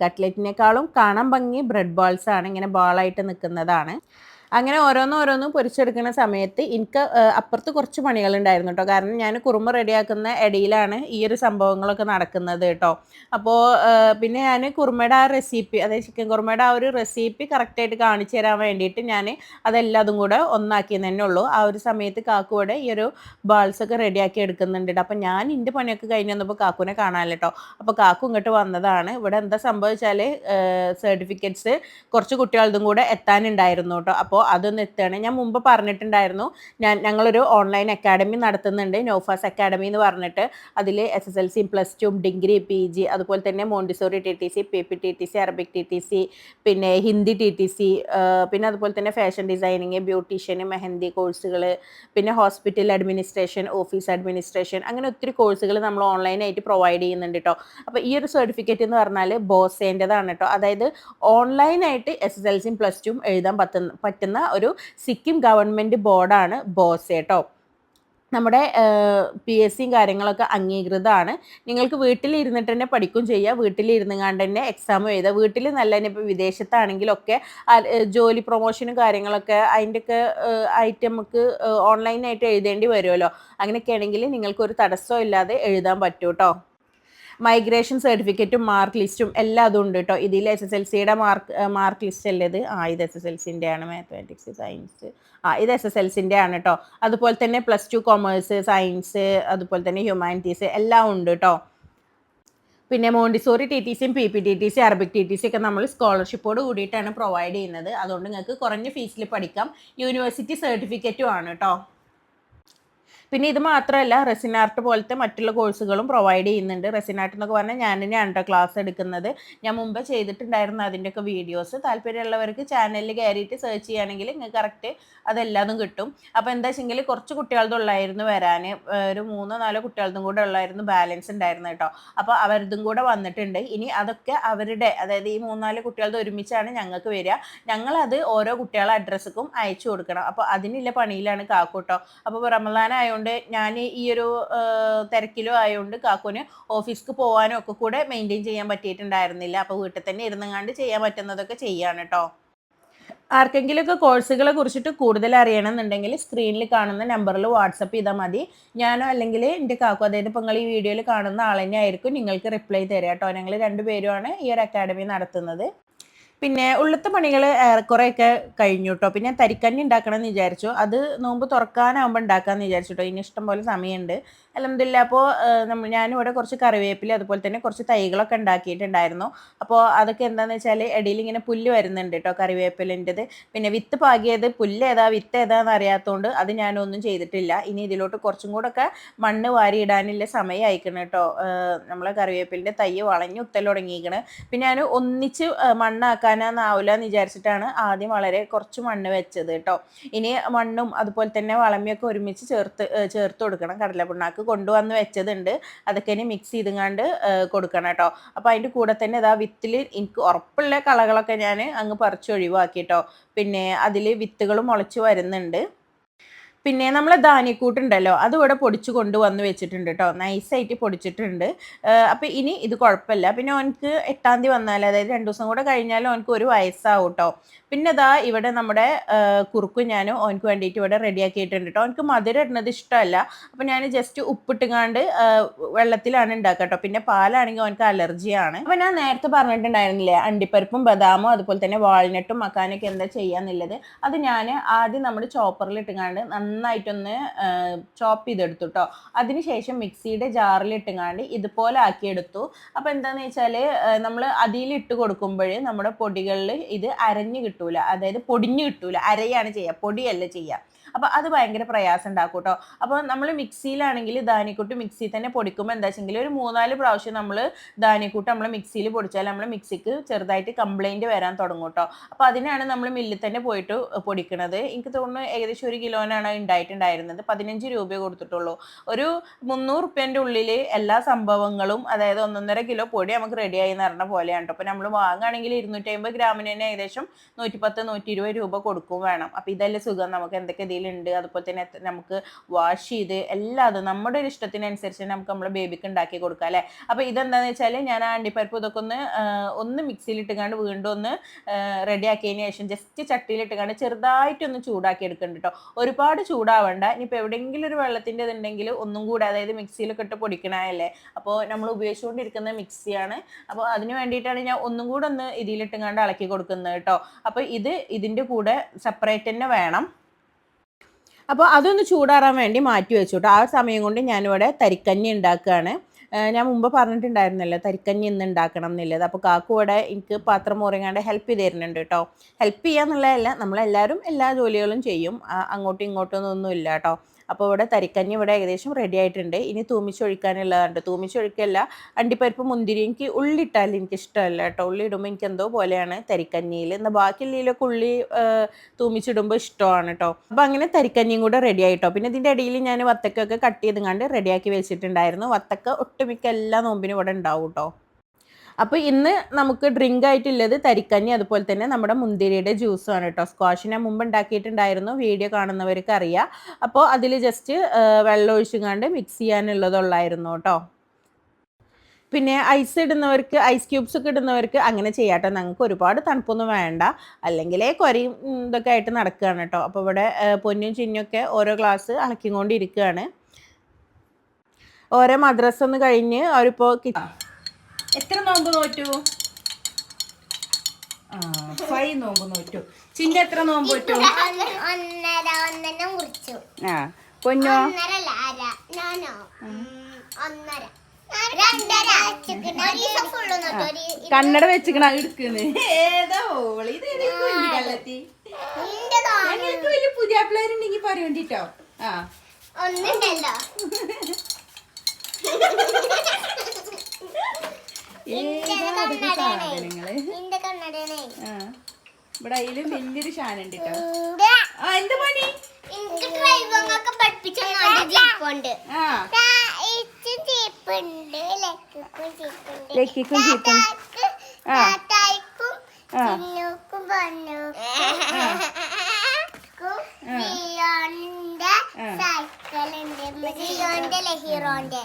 കട്ട്ലറ്റിനേക്കാളും കാണാൻ ഭംഗി ബ്രെഡ് ബോൾസ് ആണ്. ഇങ്ങനെ ബോളായിട്ട് നിൽക്കുന്നതാണ്. അങ്ങനെ ഓരോന്നും ഓരോന്നും പൊരിച്ചെടുക്കുന്ന സമയത്ത് എനിക്ക് അപ്പുറത്ത് കുറച്ച് പണികളുണ്ടായിരുന്നു കേട്ടോ. കാരണം ഞാൻ കുറുമ റെഡിയാക്കുന്ന ഇടയിലാണ് ഈ ഒരു സംഭവങ്ങളൊക്കെ നടക്കുന്നത് കേട്ടോ. അപ്പോൾ പിന്നെ ഞാൻ കുറുമയുടെ ആ റെസിപ്പി അതായത് ചിക്കൻ കുറുമയുടെ ആ ഒരു റെസിപ്പി കറക്റ്റായിട്ട് കാണിച്ചു തരാൻ വേണ്ടിയിട്ട് ഞാൻ അതെല്ലാതും കൂടെ ഒന്നാക്കി തന്നെ ഉള്ളൂ. ആ ഒരു സമയത്ത് കാക്കുവിടെ ഈ ഒരു ബാൾസൊക്കെ റെഡിയാക്കി എടുക്കുന്നുണ്ട് അപ്പം ഞാൻ എന്റെ പണിയൊക്കെ കഴിഞ്ഞ് വന്നപ്പോൾ കാക്കുവിനെ കാണാമല്ലോ കേട്ടോ. അപ്പോൾ കാക്കു ഇങ്ങോട്ട് വന്നതാണ്. ഇവിടെ എന്താ സംഭവിച്ചാൽ സർട്ടിഫിക്കറ്റ്സ് കുറച്ച് കുട്ടികളതും കൂടെ എത്താനുണ്ടായിരുന്നു കേട്ടോ. അപ്പോൾ അതൊന്ന് എത്തുകയാണ് ഞാൻ മുമ്പ് പറഞ്ഞിട്ടുണ്ടായിരുന്നു ഞാൻ ഞങ്ങളൊരു ഓൺലൈൻ അക്കാഡമി നടത്തുന്നുണ്ട് നോഫാസ് അക്കാഡമി എന്ന് പറഞ്ഞിട്ട്. അതിൽ S S L C plus two degree P G അതുപോലെ തന്നെ Montessori T T C P P T T C Arabic T T C പിന്നെ ഹിന്ദി ടി ടി സി പിന്നെ അതുപോലെ തന്നെ ഫാഷൻ ഡിസൈനിങ് ബ്യൂട്ടീഷ്യന് മെഹന്തി കോഴ്സുകൾ പിന്നെ ഹോസ്പിറ്റൽ അഡ്മിനിസ്ട്രേഷൻ ഓഫീസ് അഡ്മിനിസ്ട്രേഷൻ അങ്ങനെ ഒത്തിരി കോഴ്സുകൾ നമ്മൾ ഓൺലൈനായിട്ട് പ്രൊവൈഡ് ചെയ്യുന്നുണ്ട് കേട്ടോ അപ്പോൾ ഈ ഒരു സർട്ടിഫിക്കറ്റ് എന്ന് പറഞ്ഞാൽ ബോസേന്റെതാണ് കേട്ടോ അതായത് ഓൺലൈനായിട്ട് എസ് എസ് എൽ സിയും പ്ലസ് ടുവും എഴുതാൻ പറ്റുന്ന പറ്റുന്ന ഒരു സിക്കിം ഗവൺമെന്റ് ബോർഡാണ് ബോസ് കേട്ടോ നമ്മുടെ പി എസ് സിയും കാര്യങ്ങളൊക്കെ അംഗീകൃതമാണ്. നിങ്ങൾക്ക് വീട്ടിലിരുന്നിട്ട് തന്നെ പഠിക്കും ചെയ്യുക വീട്ടിലിരുന്ന് കണ്ട് തന്നെ എക്സാം എഴുതുക. വീട്ടിൽ നല്ല തന്നെ ഇപ്പോൾ വിദേശത്താണെങ്കിലൊക്കെ ജോലി പ്രൊമോഷനും കാര്യങ്ങളൊക്കെ അതിന്റെയൊക്കെ ആയിട്ട് നമുക്ക് ഓൺലൈനായിട്ട് എഴുതേണ്ടി വരുമല്ലോ. അങ്ങനെയൊക്കെ ആണെങ്കിൽ നിങ്ങൾക്കൊരു തടസ്സമില്ലാതെ എഴുതാൻ പറ്റൂ കേട്ടോ മൈഗ്രേഷൻ സർട്ടിഫിക്കറ്റും മാർക്ക് ലിസ്റ്റും എല്ലാം അതും ഉണ്ട് കേട്ടോ ഇതിൽ എസ് എസ് എൽ സിയുടെ മാർക്ക് മാർക്ക് ലിസ്റ്റ് അല്ലേ ഇത് ആ ഇത് എസ് എസ് എൽ സിന്റെ ആണ് മാത്തമാറ്റിക്സ് സയൻസ് ആ ഇത് എസ് എസ് എൽ സിന്റെ ആണ് കേട്ടോ അതുപോലെ തന്നെ പ്ലസ് ടു കൊമേഴ്സ് സയൻസ് അതുപോലെ തന്നെ ഹ്യൂമാനിറ്റീസ് എല്ലാം ഉണ്ട് കേട്ടോ പിന്നെ മോണ്ടിസോറി ടി ടി സിയും P P T T C Arabic T T C ഒക്കെ നമ്മൾ സ്കോളർഷിപ്പോട് കൂടിയിട്ടാണ് പ്രൊവൈഡ് ചെയ്യുന്നത്. അതുകൊണ്ട് നിങ്ങൾക്ക് കുറഞ്ഞ ഫീസിൽ പഠിക്കാം. യൂണിവേഴ്സിറ്റി സർട്ടിഫിക്കറ്റും ആണ് കേട്ടോ പിന്നെ ഇത് മാത്രമല്ല റെസിനാർട്ട് പോലത്തെ മറ്റുള്ള കോഴ്സുകളും പ്രൊവൈഡ് ചെയ്യുന്നുണ്ട്. റെസിനാർട്ട് എന്നൊക്കെ പറഞ്ഞാൽ ഞാൻ തന്നെയാണ് ക്ലാസ് എടുക്കുന്നത്. ഞാൻ മുമ്പ് ചെയ്തിട്ടുണ്ടായിരുന്ന അതിന്റെയൊക്കെ വീഡിയോസ് താല്പര്യമുള്ളവർക്ക് ചാനലിൽ കയറിയിട്ട് സെർച്ച് ചെയ്യുകയാണെങ്കിൽ നിങ്ങൾക്ക് കറക്റ്റ് അതെല്ലാതും കിട്ടും. അപ്പോൾ എന്താ വെച്ചെങ്കിൽ കുറച്ച് കുട്ടികളുടെ വരാൻ ഒരു മൂന്നോ നാലോ കുട്ടികളുടെ കൂടെ ഉള്ളായിരുന്നു ബാലൻസ് ഉണ്ടായിരുന്നു കേട്ടോ. അപ്പോൾ അവരതും കൂടെ വന്നിട്ടുണ്ട്. ഇനി അതൊക്കെ അവരുടെ അതായത് ഈ മൂന്നാൽ കുട്ടികളുടെ ഒരുമിച്ചാണ് ഞങ്ങൾക്ക് വരിക. ഞങ്ങളത് ഓരോ കുട്ടികളുടെ അഡ്രസ്സുക്കും അയച്ചു കൊടുക്കണം. അപ്പോൾ അതിനുള്ള പണിയിലാണ് കാക്കൂട്ടോ അപ്പോൾ റമദാൻ ആയതുകൊണ്ട് ഞാൻ ഈയൊരു തിരക്കിലും ആയതുകൊണ്ട് കാക്കുവിന് ഓഫീസിക്ക് പോകാനും ഒക്കെ കൂടെ മെയിന്റെയിൻ ചെയ്യാൻ പറ്റിയിട്ടുണ്ടായിരുന്നില്ല. അപ്പോൾ വീട്ടിൽ തന്നെ ഇരുന്നങ്ങാണ്ട് ചെയ്യാൻ പറ്റുന്നതൊക്കെ ചെയ്യാണ് കേട്ടോ ആർക്കെങ്കിലുമൊക്കെ കോഴ്സുകളെ കുറിച്ചിട്ട് കൂടുതൽ അറിയണമെന്നുണ്ടെങ്കിൽ സ്ക്രീനിൽ കാണുന്ന നമ്പറിൽ വാട്സപ്പ് ചെയ്താൽ മതി. ഞാനോ അല്ലെങ്കിൽ എന്റെ കാക്കു അതായത് ഇപ്പോൾ നിങ്ങൾ ഈ വീഡിയോയിൽ കാണുന്ന ആൾ തന്നെ ആയിരിക്കും നിങ്ങൾക്ക് റിപ്ലൈ തരിക കേട്ടോ ഞങ്ങൾ രണ്ടുപേരുമാണ് ഈ ഒരു അക്കാഡമി നടത്തുന്നത്. പിന്നെ ഉള്ളത്തെ പണികൾ ഏറെക്കുറെയൊക്കെ കഴിഞ്ഞു കേട്ടോ പിന്നെ തരിക്കഞ്ഞി ഉണ്ടാക്കണം എന്ന് വിചാരിച്ചു. അത് നോമ്പ് തുറക്കാനാകുമ്പോൾ ഉണ്ടാക്കാമെന്ന് വിചാരിച്ചു കേട്ടോ ഇനി ഇഷ്ടം പോലെ സമയമുണ്ട്. അലഹമില്ല അപ്പോൾ നമ്മൾ ഞാനിവിടെ കുറച്ച് കറിവേപ്പില അതുപോലെ തന്നെ കുറച്ച് തൈകളൊക്കെ ഉണ്ടാക്കിയിട്ടുണ്ടായിരുന്നു. അപ്പോൾ അതൊക്കെ എന്താണെന്ന് വെച്ചാൽ ഇടയിൽ ഇങ്ങനെ പുല്ല് വരുന്നുണ്ട് കേട്ടോ കറിവേപ്പിലിന്റെത്. പിന്നെ വിത്ത് പാകിയത് പുല്ല് ഏതാ വിത്ത് ഏതാന്ന് അറിയാത്തതുകൊണ്ട് അത് ഞാനൊന്നും ചെയ്തിട്ടില്ല. ഇനി ഇതിലോട്ട് കുറച്ചും കൂടെ ഒക്കെ മണ്ണ് വാരി ഇടാനുള്ള സമയം അയക്കണം കേട്ടോ നമ്മളെ കറിവേപ്പിലിന്റെ തൈ വളഞ്ഞ് ഉത്തൽ പിന്നെ ഞാൻ ഒന്നിച്ച് മണ്ണാക്കാനാന്നാവില്ല എന്ന് വിചാരിച്ചിട്ടാണ് ആദ്യം വളരെ കുറച്ച് മണ്ണ് വെച്ചത് കേട്ടോ ഇനി മണ്ണും അതുപോലെ തന്നെ വളമിയൊക്കെ ഒരുമിച്ച് ചേർത്ത് ചേർത്ത് കൊടുക്കണം കടലപ്പിണ്ണാക്ക്. കൊണ്ടുവന്ന് വെച്ചതുണ്ട്. അതൊക്കെ ഇനി മിക്സ് ചെയ്തുങ്ങാണ്ട് കൊടുക്കണം കേട്ടോ. അപ്പോൾ അതിന്റെ കൂടെ തന്നെ ഇതാ വിത്തിൽ എനിക്ക് ഉറപ്പുള്ള കളകളൊക്കെ ഞാൻ അങ്ങ് പറിച്ച് ഒഴിവാക്കി കേട്ടോ. പിന്നെ അതിൽ വിത്തുകൾ മുളച്ച് വരുന്നുണ്ട്. പിന്നെ നമ്മൾ ധാന്യക്കൂട്ടുണ്ടല്ലോ അതും ഇവിടെ പൊടിച്ച് കൊണ്ടുവന്ന് വെച്ചിട്ടുണ്ട് കേട്ടോ നൈസായിട്ട് പൊടിച്ചിട്ടുണ്ട്. അപ്പോൾ ഇനി ഇത് കുഴപ്പമില്ല. പിന്നെ ഓനക്ക് എട്ടാം തീയതി വന്നാൽ അതായത് രണ്ട് ദിവസം കൂടെ കഴിഞ്ഞാലും ഓനക്ക് ഒരു വയസ്സാവും കേട്ടോ പിന്നെ ഇതാ ഇവിടെ നമ്മുടെ കുറുക്കും ഞാനും ഓനക്ക് വേണ്ടിയിട്ട് ഇവിടെ റെഡിയാക്കിയിട്ടുണ്ട് കേട്ടോ ഓനക്ക് മധുരം ഇടുന്നത് ഇഷ്ടമല്ല. അപ്പോൾ ഞാൻ ജസ്റ്റ് ഉപ്പിട്ടുകാണ്ട് കാണ്ട് വെള്ളത്തിലാണ് ഉണ്ടാക്കുക കേട്ടോ പിന്നെ പാലാണെങ്കിൽ ഓനക്ക് അലർജിയാണ് അപ്പോൾ ഞാൻ നേരത്തെ പറഞ്ഞിട്ടുണ്ടായിരുന്നില്ലേ അണ്ടിപ്പരിപ്പും ബദാമും അതുപോലെ തന്നെ വാൾനട്ടും മക്കാനൊക്കെ എന്താ ചെയ്യാന്നുള്ളത്. അത് ഞാൻ ആദ്യം നമ്മുടെ ചോപ്പറിൽ ഇട്ടുങ്ങാണ്ട് നന്നായിട്ടൊന്ന് ചോപ്പ് ചെയ്തെടുത്തു കേട്ടോ അതിനുശേഷം മിക്സിയുടെ ജാറിൽ ഇട്ടുങ്ങാണ്ട് ഇതുപോലെ ആക്കിയെടുത്തു. അപ്പോൾ എന്താണെന്ന് വെച്ചാൽ നമ്മൾ അതിലിട്ട് കൊടുക്കുമ്പോൾ നമ്മുടെ പൊടികളിൽ ഇത് അരഞ്ഞു കിട്ടൂല. അതായത് പൊടിഞ്ഞു കിട്ടൂല. അരയാണ് ചെയ്യുക പൊടിയല്ല ചെയ്യുക അപ്പോൾ അത് ഭയങ്കര പ്രയാസം ഉണ്ടാക്കും കേട്ടോ അപ്പോൾ നമ്മൾ മിക്സിയിലാണെങ്കിൽ ധാന്യക്കൂട്ട് മിക്സിയിൽ തന്നെ പൊടിക്കുമ്പോൾ എന്താ വെച്ചെങ്കിൽ ഒരു മൂന്നാൽ പ്രാവശ്യം നമ്മൾ ധാന്യക്കൂട്ട് നമ്മൾ മിക്സിയിൽ പൊടിച്ചാൽ നമ്മൾ മിക്സിക്ക് ചെറുതായിട്ട് കംപ്ലൈന്റ് വരാൻ തുടങ്ങും കേട്ടോ അപ്പോൾ അതിനാണ് നമ്മൾ മില്ലിൽ തന്നെ പോയിട്ട് പൊടിക്കണത്. എനിക്ക് തോന്നുന്നു ഏകദേശം ഒരു കിലോനാണ് ഉണ്ടായിട്ടുണ്ടായിരുന്നത്. പതിനഞ്ച് രൂപയെ കൊടുത്തിട്ടുള്ളൂ. ഒരു മുന്നൂറ് റുപ്യന്റെ ഉള്ളിൽ എല്ലാ സംഭവങ്ങളും അതായത് ഒന്നൊന്നര കിലോ പൊടി നമുക്ക് റെഡിയായി എന്ന് പറഞ്ഞ പോലെയാണ് കേട്ടോ അപ്പോൾ നമ്മൾ വാങ്ങുകയാണെങ്കിൽ ഇരുന്നൂറ്റി അമ്പത് ഗ്രാമിന് തന്നെ ഏകദേശം നൂറ്റിപ്പത്ത് നൂറ്റി ഇരുപത് രൂപ കൊടുക്കും വേണം. അപ്പോൾ ഇതല്ലേ സുഖം? നമുക്ക് എന്തൊക്കെ ഇതിലുണ്ട് അതുപോലെ തന്നെ നമുക്ക് വാഷ് ചെയ്ത് എല്ലാം അത് നമ്മുടെ ഒരു ഇഷ്ടത്തിനനുസരിച്ച് നമുക്ക് നമ്മുടെ ബേബിക്ക് ഉണ്ടാക്കി കൊടുക്കാം അല്ലേ? അപ്പോൾ ഇതെന്താണെന്ന് വെച്ചാൽ ഞാൻ ആ അണ്ടിപ്പരിപ്പ് ഇതൊക്കെ ഒന്ന് ഒന്ന് മിക്സിയിൽ ഇട്ടുകൊണ്ട് വീണ്ടും ഒന്ന് റെഡി ആക്കിയതിന് ശേഷം ജസ്റ്റ് ഇട്ടുകൊണ്ട് ചെറുതായിട്ടൊന്ന് ചൂടാക്കി എടുക്കുന്നുണ്ട് കേട്ടോ ഒരുപാട് ചൂടാവണ്ട. ഇനിയിപ്പോൾ എവിടെയെങ്കിലും ഒരു വെള്ളത്തിന്റെ ഇതുണ്ടെങ്കിൽ ഒന്നും കൂടെ അതായത് മിക്സിയിലൊക്കെ ഇട്ട് പൊടിക്കണമല്ലേ അപ്പോൾ നമ്മൾ ഉപയോഗിച്ചുകൊണ്ടിരിക്കുന്ന മിക്സിയാണ് അപ്പോൾ അതിന് വേണ്ടിയിട്ടാണ് ഞാൻ ഒന്നും കൂടെ ഒന്ന് ഇതിലിട്ടുകൊണ്ട് ഇളക്കി കൊടുക്കുന്നത് കേട്ടോ അപ്പോൾ ഇത് ഇതിന്റെ കൂടെ സെപ്പറേറ്റ് തന്നെ വേണം. അപ്പോൾ അതൊന്ന് ചൂടാറാൻ വേണ്ടി മാറ്റി വെച്ചു കേട്ടോ ആ സമയം കൊണ്ട് ഞാനിവിടെ തരിക്കഞ്ഞി ഉണ്ടാക്കുകയാണ്. ഞാൻ മുമ്പ് പറഞ്ഞിട്ടുണ്ടായിരുന്നല്ലോ തരിക്കഞ്ഞി ഇന്ന് ഉണ്ടാക്കണം എന്നുള്ളത്. അപ്പോൾ കാക്കു ഇവിടെ എനിക്ക് പാത്രം മുറിങ്ങാണ്ട് ഹെൽപ്പ് ചെയ്ത് തരുന്നുണ്ട് കേട്ടോ. ഹെൽപ്പ് ചെയ്യുക എന്നുള്ളതല്ല നമ്മളെല്ലാവരും എല്ലാ ജോലികളും ചെയ്യും. അങ്ങോട്ടും ഇങ്ങോട്ടും ഒന്നും ഇല്ല കേട്ടോ. അപ്പോൾ ഇവിടെ തരിക്കഞ്ഞി ഇവിടെ ഏകദേശം റെഡി ആയിട്ടുണ്ട്. ഇനി തൂമിച്ചൊഴിക്കാനുള്ളതുണ്ട് തൂമിച്ചൊഴിക്കല്ല അണ്ടിപ്പരിപ്പ് മുന്തിരി എനിക്ക് ഉള്ളിട്ടാൽ എനിക്ക് ഇഷ്ടമല്ല കേട്ടോ. ഉള്ളി ഇടുമ്പോൾ എനിക്ക് എന്തോ പോലെയാണ് തരിക്കഞ്ഞിയിൽ. എന്നാൽ ബാക്കിയുള്ളതിലൊക്കെ ഉള്ളി തൂമിച്ചിടുമ്പോൾ ഇഷ്ടമാണ് കേട്ടോ. അപ്പോൾ അങ്ങനെ തരിക്കഞ്ഞിയും കൂടെ റെഡി ആയിട്ടോ. പിന്നെ ഇതിന്റെ ഇടയിൽ ഞാൻ വത്തക്കൊക്കെ കട്ട് ചെയ്തും കണ്ട് റെഡിയാക്കി വെച്ചിട്ടുണ്ടായിരുന്നു. വത്തക്ക ഒട്ടുമിക്ക എല്ലാ നോമ്പിനും ഇവിടെ ഉണ്ടാവും കേട്ടോ. അപ്പോൾ ഇന്ന് നമുക്ക് ഡ്രിങ്ക് ആയിട്ടുള്ളത് തരിക്കഞ്ഞി അതുപോലെ തന്നെ നമ്മുടെ മുന്തിരിയുടെ ജ്യൂസുമാണ് കേട്ടോ സ്ക്വാഷ് ഞാൻ മുമ്പ് ഉണ്ടാക്കിയിട്ടുണ്ടായിരുന്നു. വീഡിയോ കാണുന്നവർക്ക് അറിയാം. അപ്പോൾ അതിൽ ജസ്റ്റ് വെള്ളം ഒഴിച്ചുകൊണ്ട് മിക്സ് ചെയ്യാനുള്ളതുള്ളായിരുന്നു കേട്ടോ പിന്നെ ഐസ് ഇടുന്നവർക്ക് ഐസ് ക്യൂബ്സ് ഒക്കെ ഇടുന്നവർക്ക് അങ്ങനെ ചെയ്യാട്ടോ ഞങ്ങൾക്ക് ഒരുപാട് തണുപ്പൊന്നും വേണ്ട. അല്ലെങ്കിലേ കൊരയും ഉം, ഇതൊക്കെ ആയിട്ട് നടക്കുകയാണ് കേട്ടോ അപ്പോൾ ഇവിടെ പൊന്നും ചിന്നൊക്കെ ഓരോ ഗ്ലാസ് അളക്കിക്കൊണ്ടിരിക്കുകയാണ് ഓരോ മദ്രസ ഒന്ന് കഴിഞ്ഞ് അവരിപ്പോൾ എത്ര നോമ്പ് നോറ്റു? ആ ഫൈവ് നോമ്പ് നോറ്റു. ചിന്ന എത്ര നോമ്പ് നോറ്റു? ഒന്ന് ഒന്നര കുറിച്ചു ആ പൊന്നോ? ഒന്നര കണ്ണട വെച്ചിക്കണ എടുക്കുന്നു. ഏതാ ഓൾ? ഇത് ഏതാ കുഞ്ഞി കള്ളത്തി. ഞങ്ങൾക്ക് വലിയ പുതിയ പിള്ളേരുണ്ടെങ്കിൽ പറയണ്ടിട്ടോ. ആ. ഒന്നുണ്ടല്ലോ. [laughs] ഏതാ സാധനങ്ങൾ. ആ. ഇവിടെ അതിലും വലിയൊരു ഷാനുണ്ട് കേട്ടോ. ആ എന്ത് പണി? ലക്കിക്കും ജീപ്പും. ആ. സൈക്കിളുണ്ട്. ഹീറോന്റെ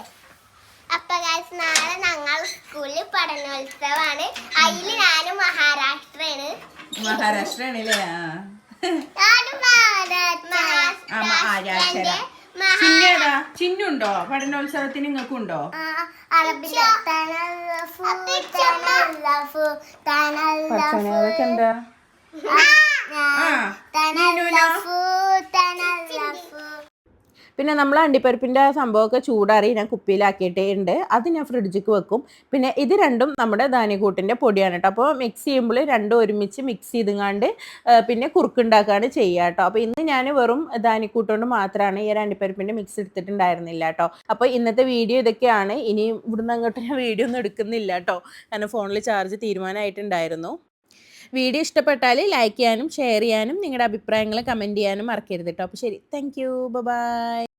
അപ്പൊ ഗൈസ് നാളെ ഞങ്ങൾ സ്കൂളിൽ പഠനോത്സവമാണ്. അതിൽ ഞാനും മഹാരാഷ്ട്രയാണ്. മഹാരാഷ്ട്രയാണ് ആണല്ലേ മഹാരാഷ്ട്ര. ആ, മഹാരാഷ്ട്ര. മഹാ- ചിന്നു ഏതാ? ചിന്നുണ്ടോ പഠനോത്സവത്തിന് നിങ്ങൾക്കുണ്ടോ? തനല്ലഫു. എന്താ? പിന്നെ നമ്മൾ അണ്ടിപ്പരിപ്പിന്റെ സംഭവമൊക്കെ ചൂടാറി ഞാൻ കുപ്പിയിലാക്കിയിട്ടേ ഉണ്ട്. അത് ഞാൻ ഫ്രിഡ്ജിക്ക് വെക്കും. പിന്നെ ഇത് രണ്ടും നമ്മുടെ ധാന്യക്കൂട്ടിന്റെ പൊടിയാണ് കേട്ടോ. അപ്പോൾ മിക്സ് ചെയ്യുമ്പോൾ രണ്ടും ഒരുമിച്ച് മിക്സ് ചെയ്തുങ്ങാണ്ട് പിന്നെ കുറുക്കുണ്ടാക്കുകയാണ് ചെയ്യുക കേട്ടോ. അപ്പോൾ ഇന്ന് ഞാൻ വെറും ധാന്യക്കൂട്ടുകൊണ്ട് മാത്രമാണ് ഈ അണ്ടിപ്പരിപ്പിന്റെ മിക്സ് എടുത്തിട്ടുണ്ടായിരുന്നില്ല കേട്ടോ. അപ്പോൾ ഇന്നത്തെ വീഡിയോ ഇതൊക്കെയാണ്. ഇനി ഇവിടുന്ന് അങ്ങോട്ട് ഞാൻ വീഡിയോ ഒന്നും എടുക്കുന്നില്ല കേട്ടോ. കാരണം ഫോണിൽ ചാർജ് തീരുമാനമായിട്ടുണ്ടായിരുന്നു. വീഡിയോ ഇഷ്ടപ്പെട്ടാൽ ലൈക്ക് ചെയ്യാനും ഷെയർ ചെയ്യാനും നിങ്ങളുടെ അഭിപ്രായങ്ങൾ കമന്റ് ചെയ്യാനും മറക്കരുത് കേട്ടോ അപ്പോൾ ശരി. Thank you by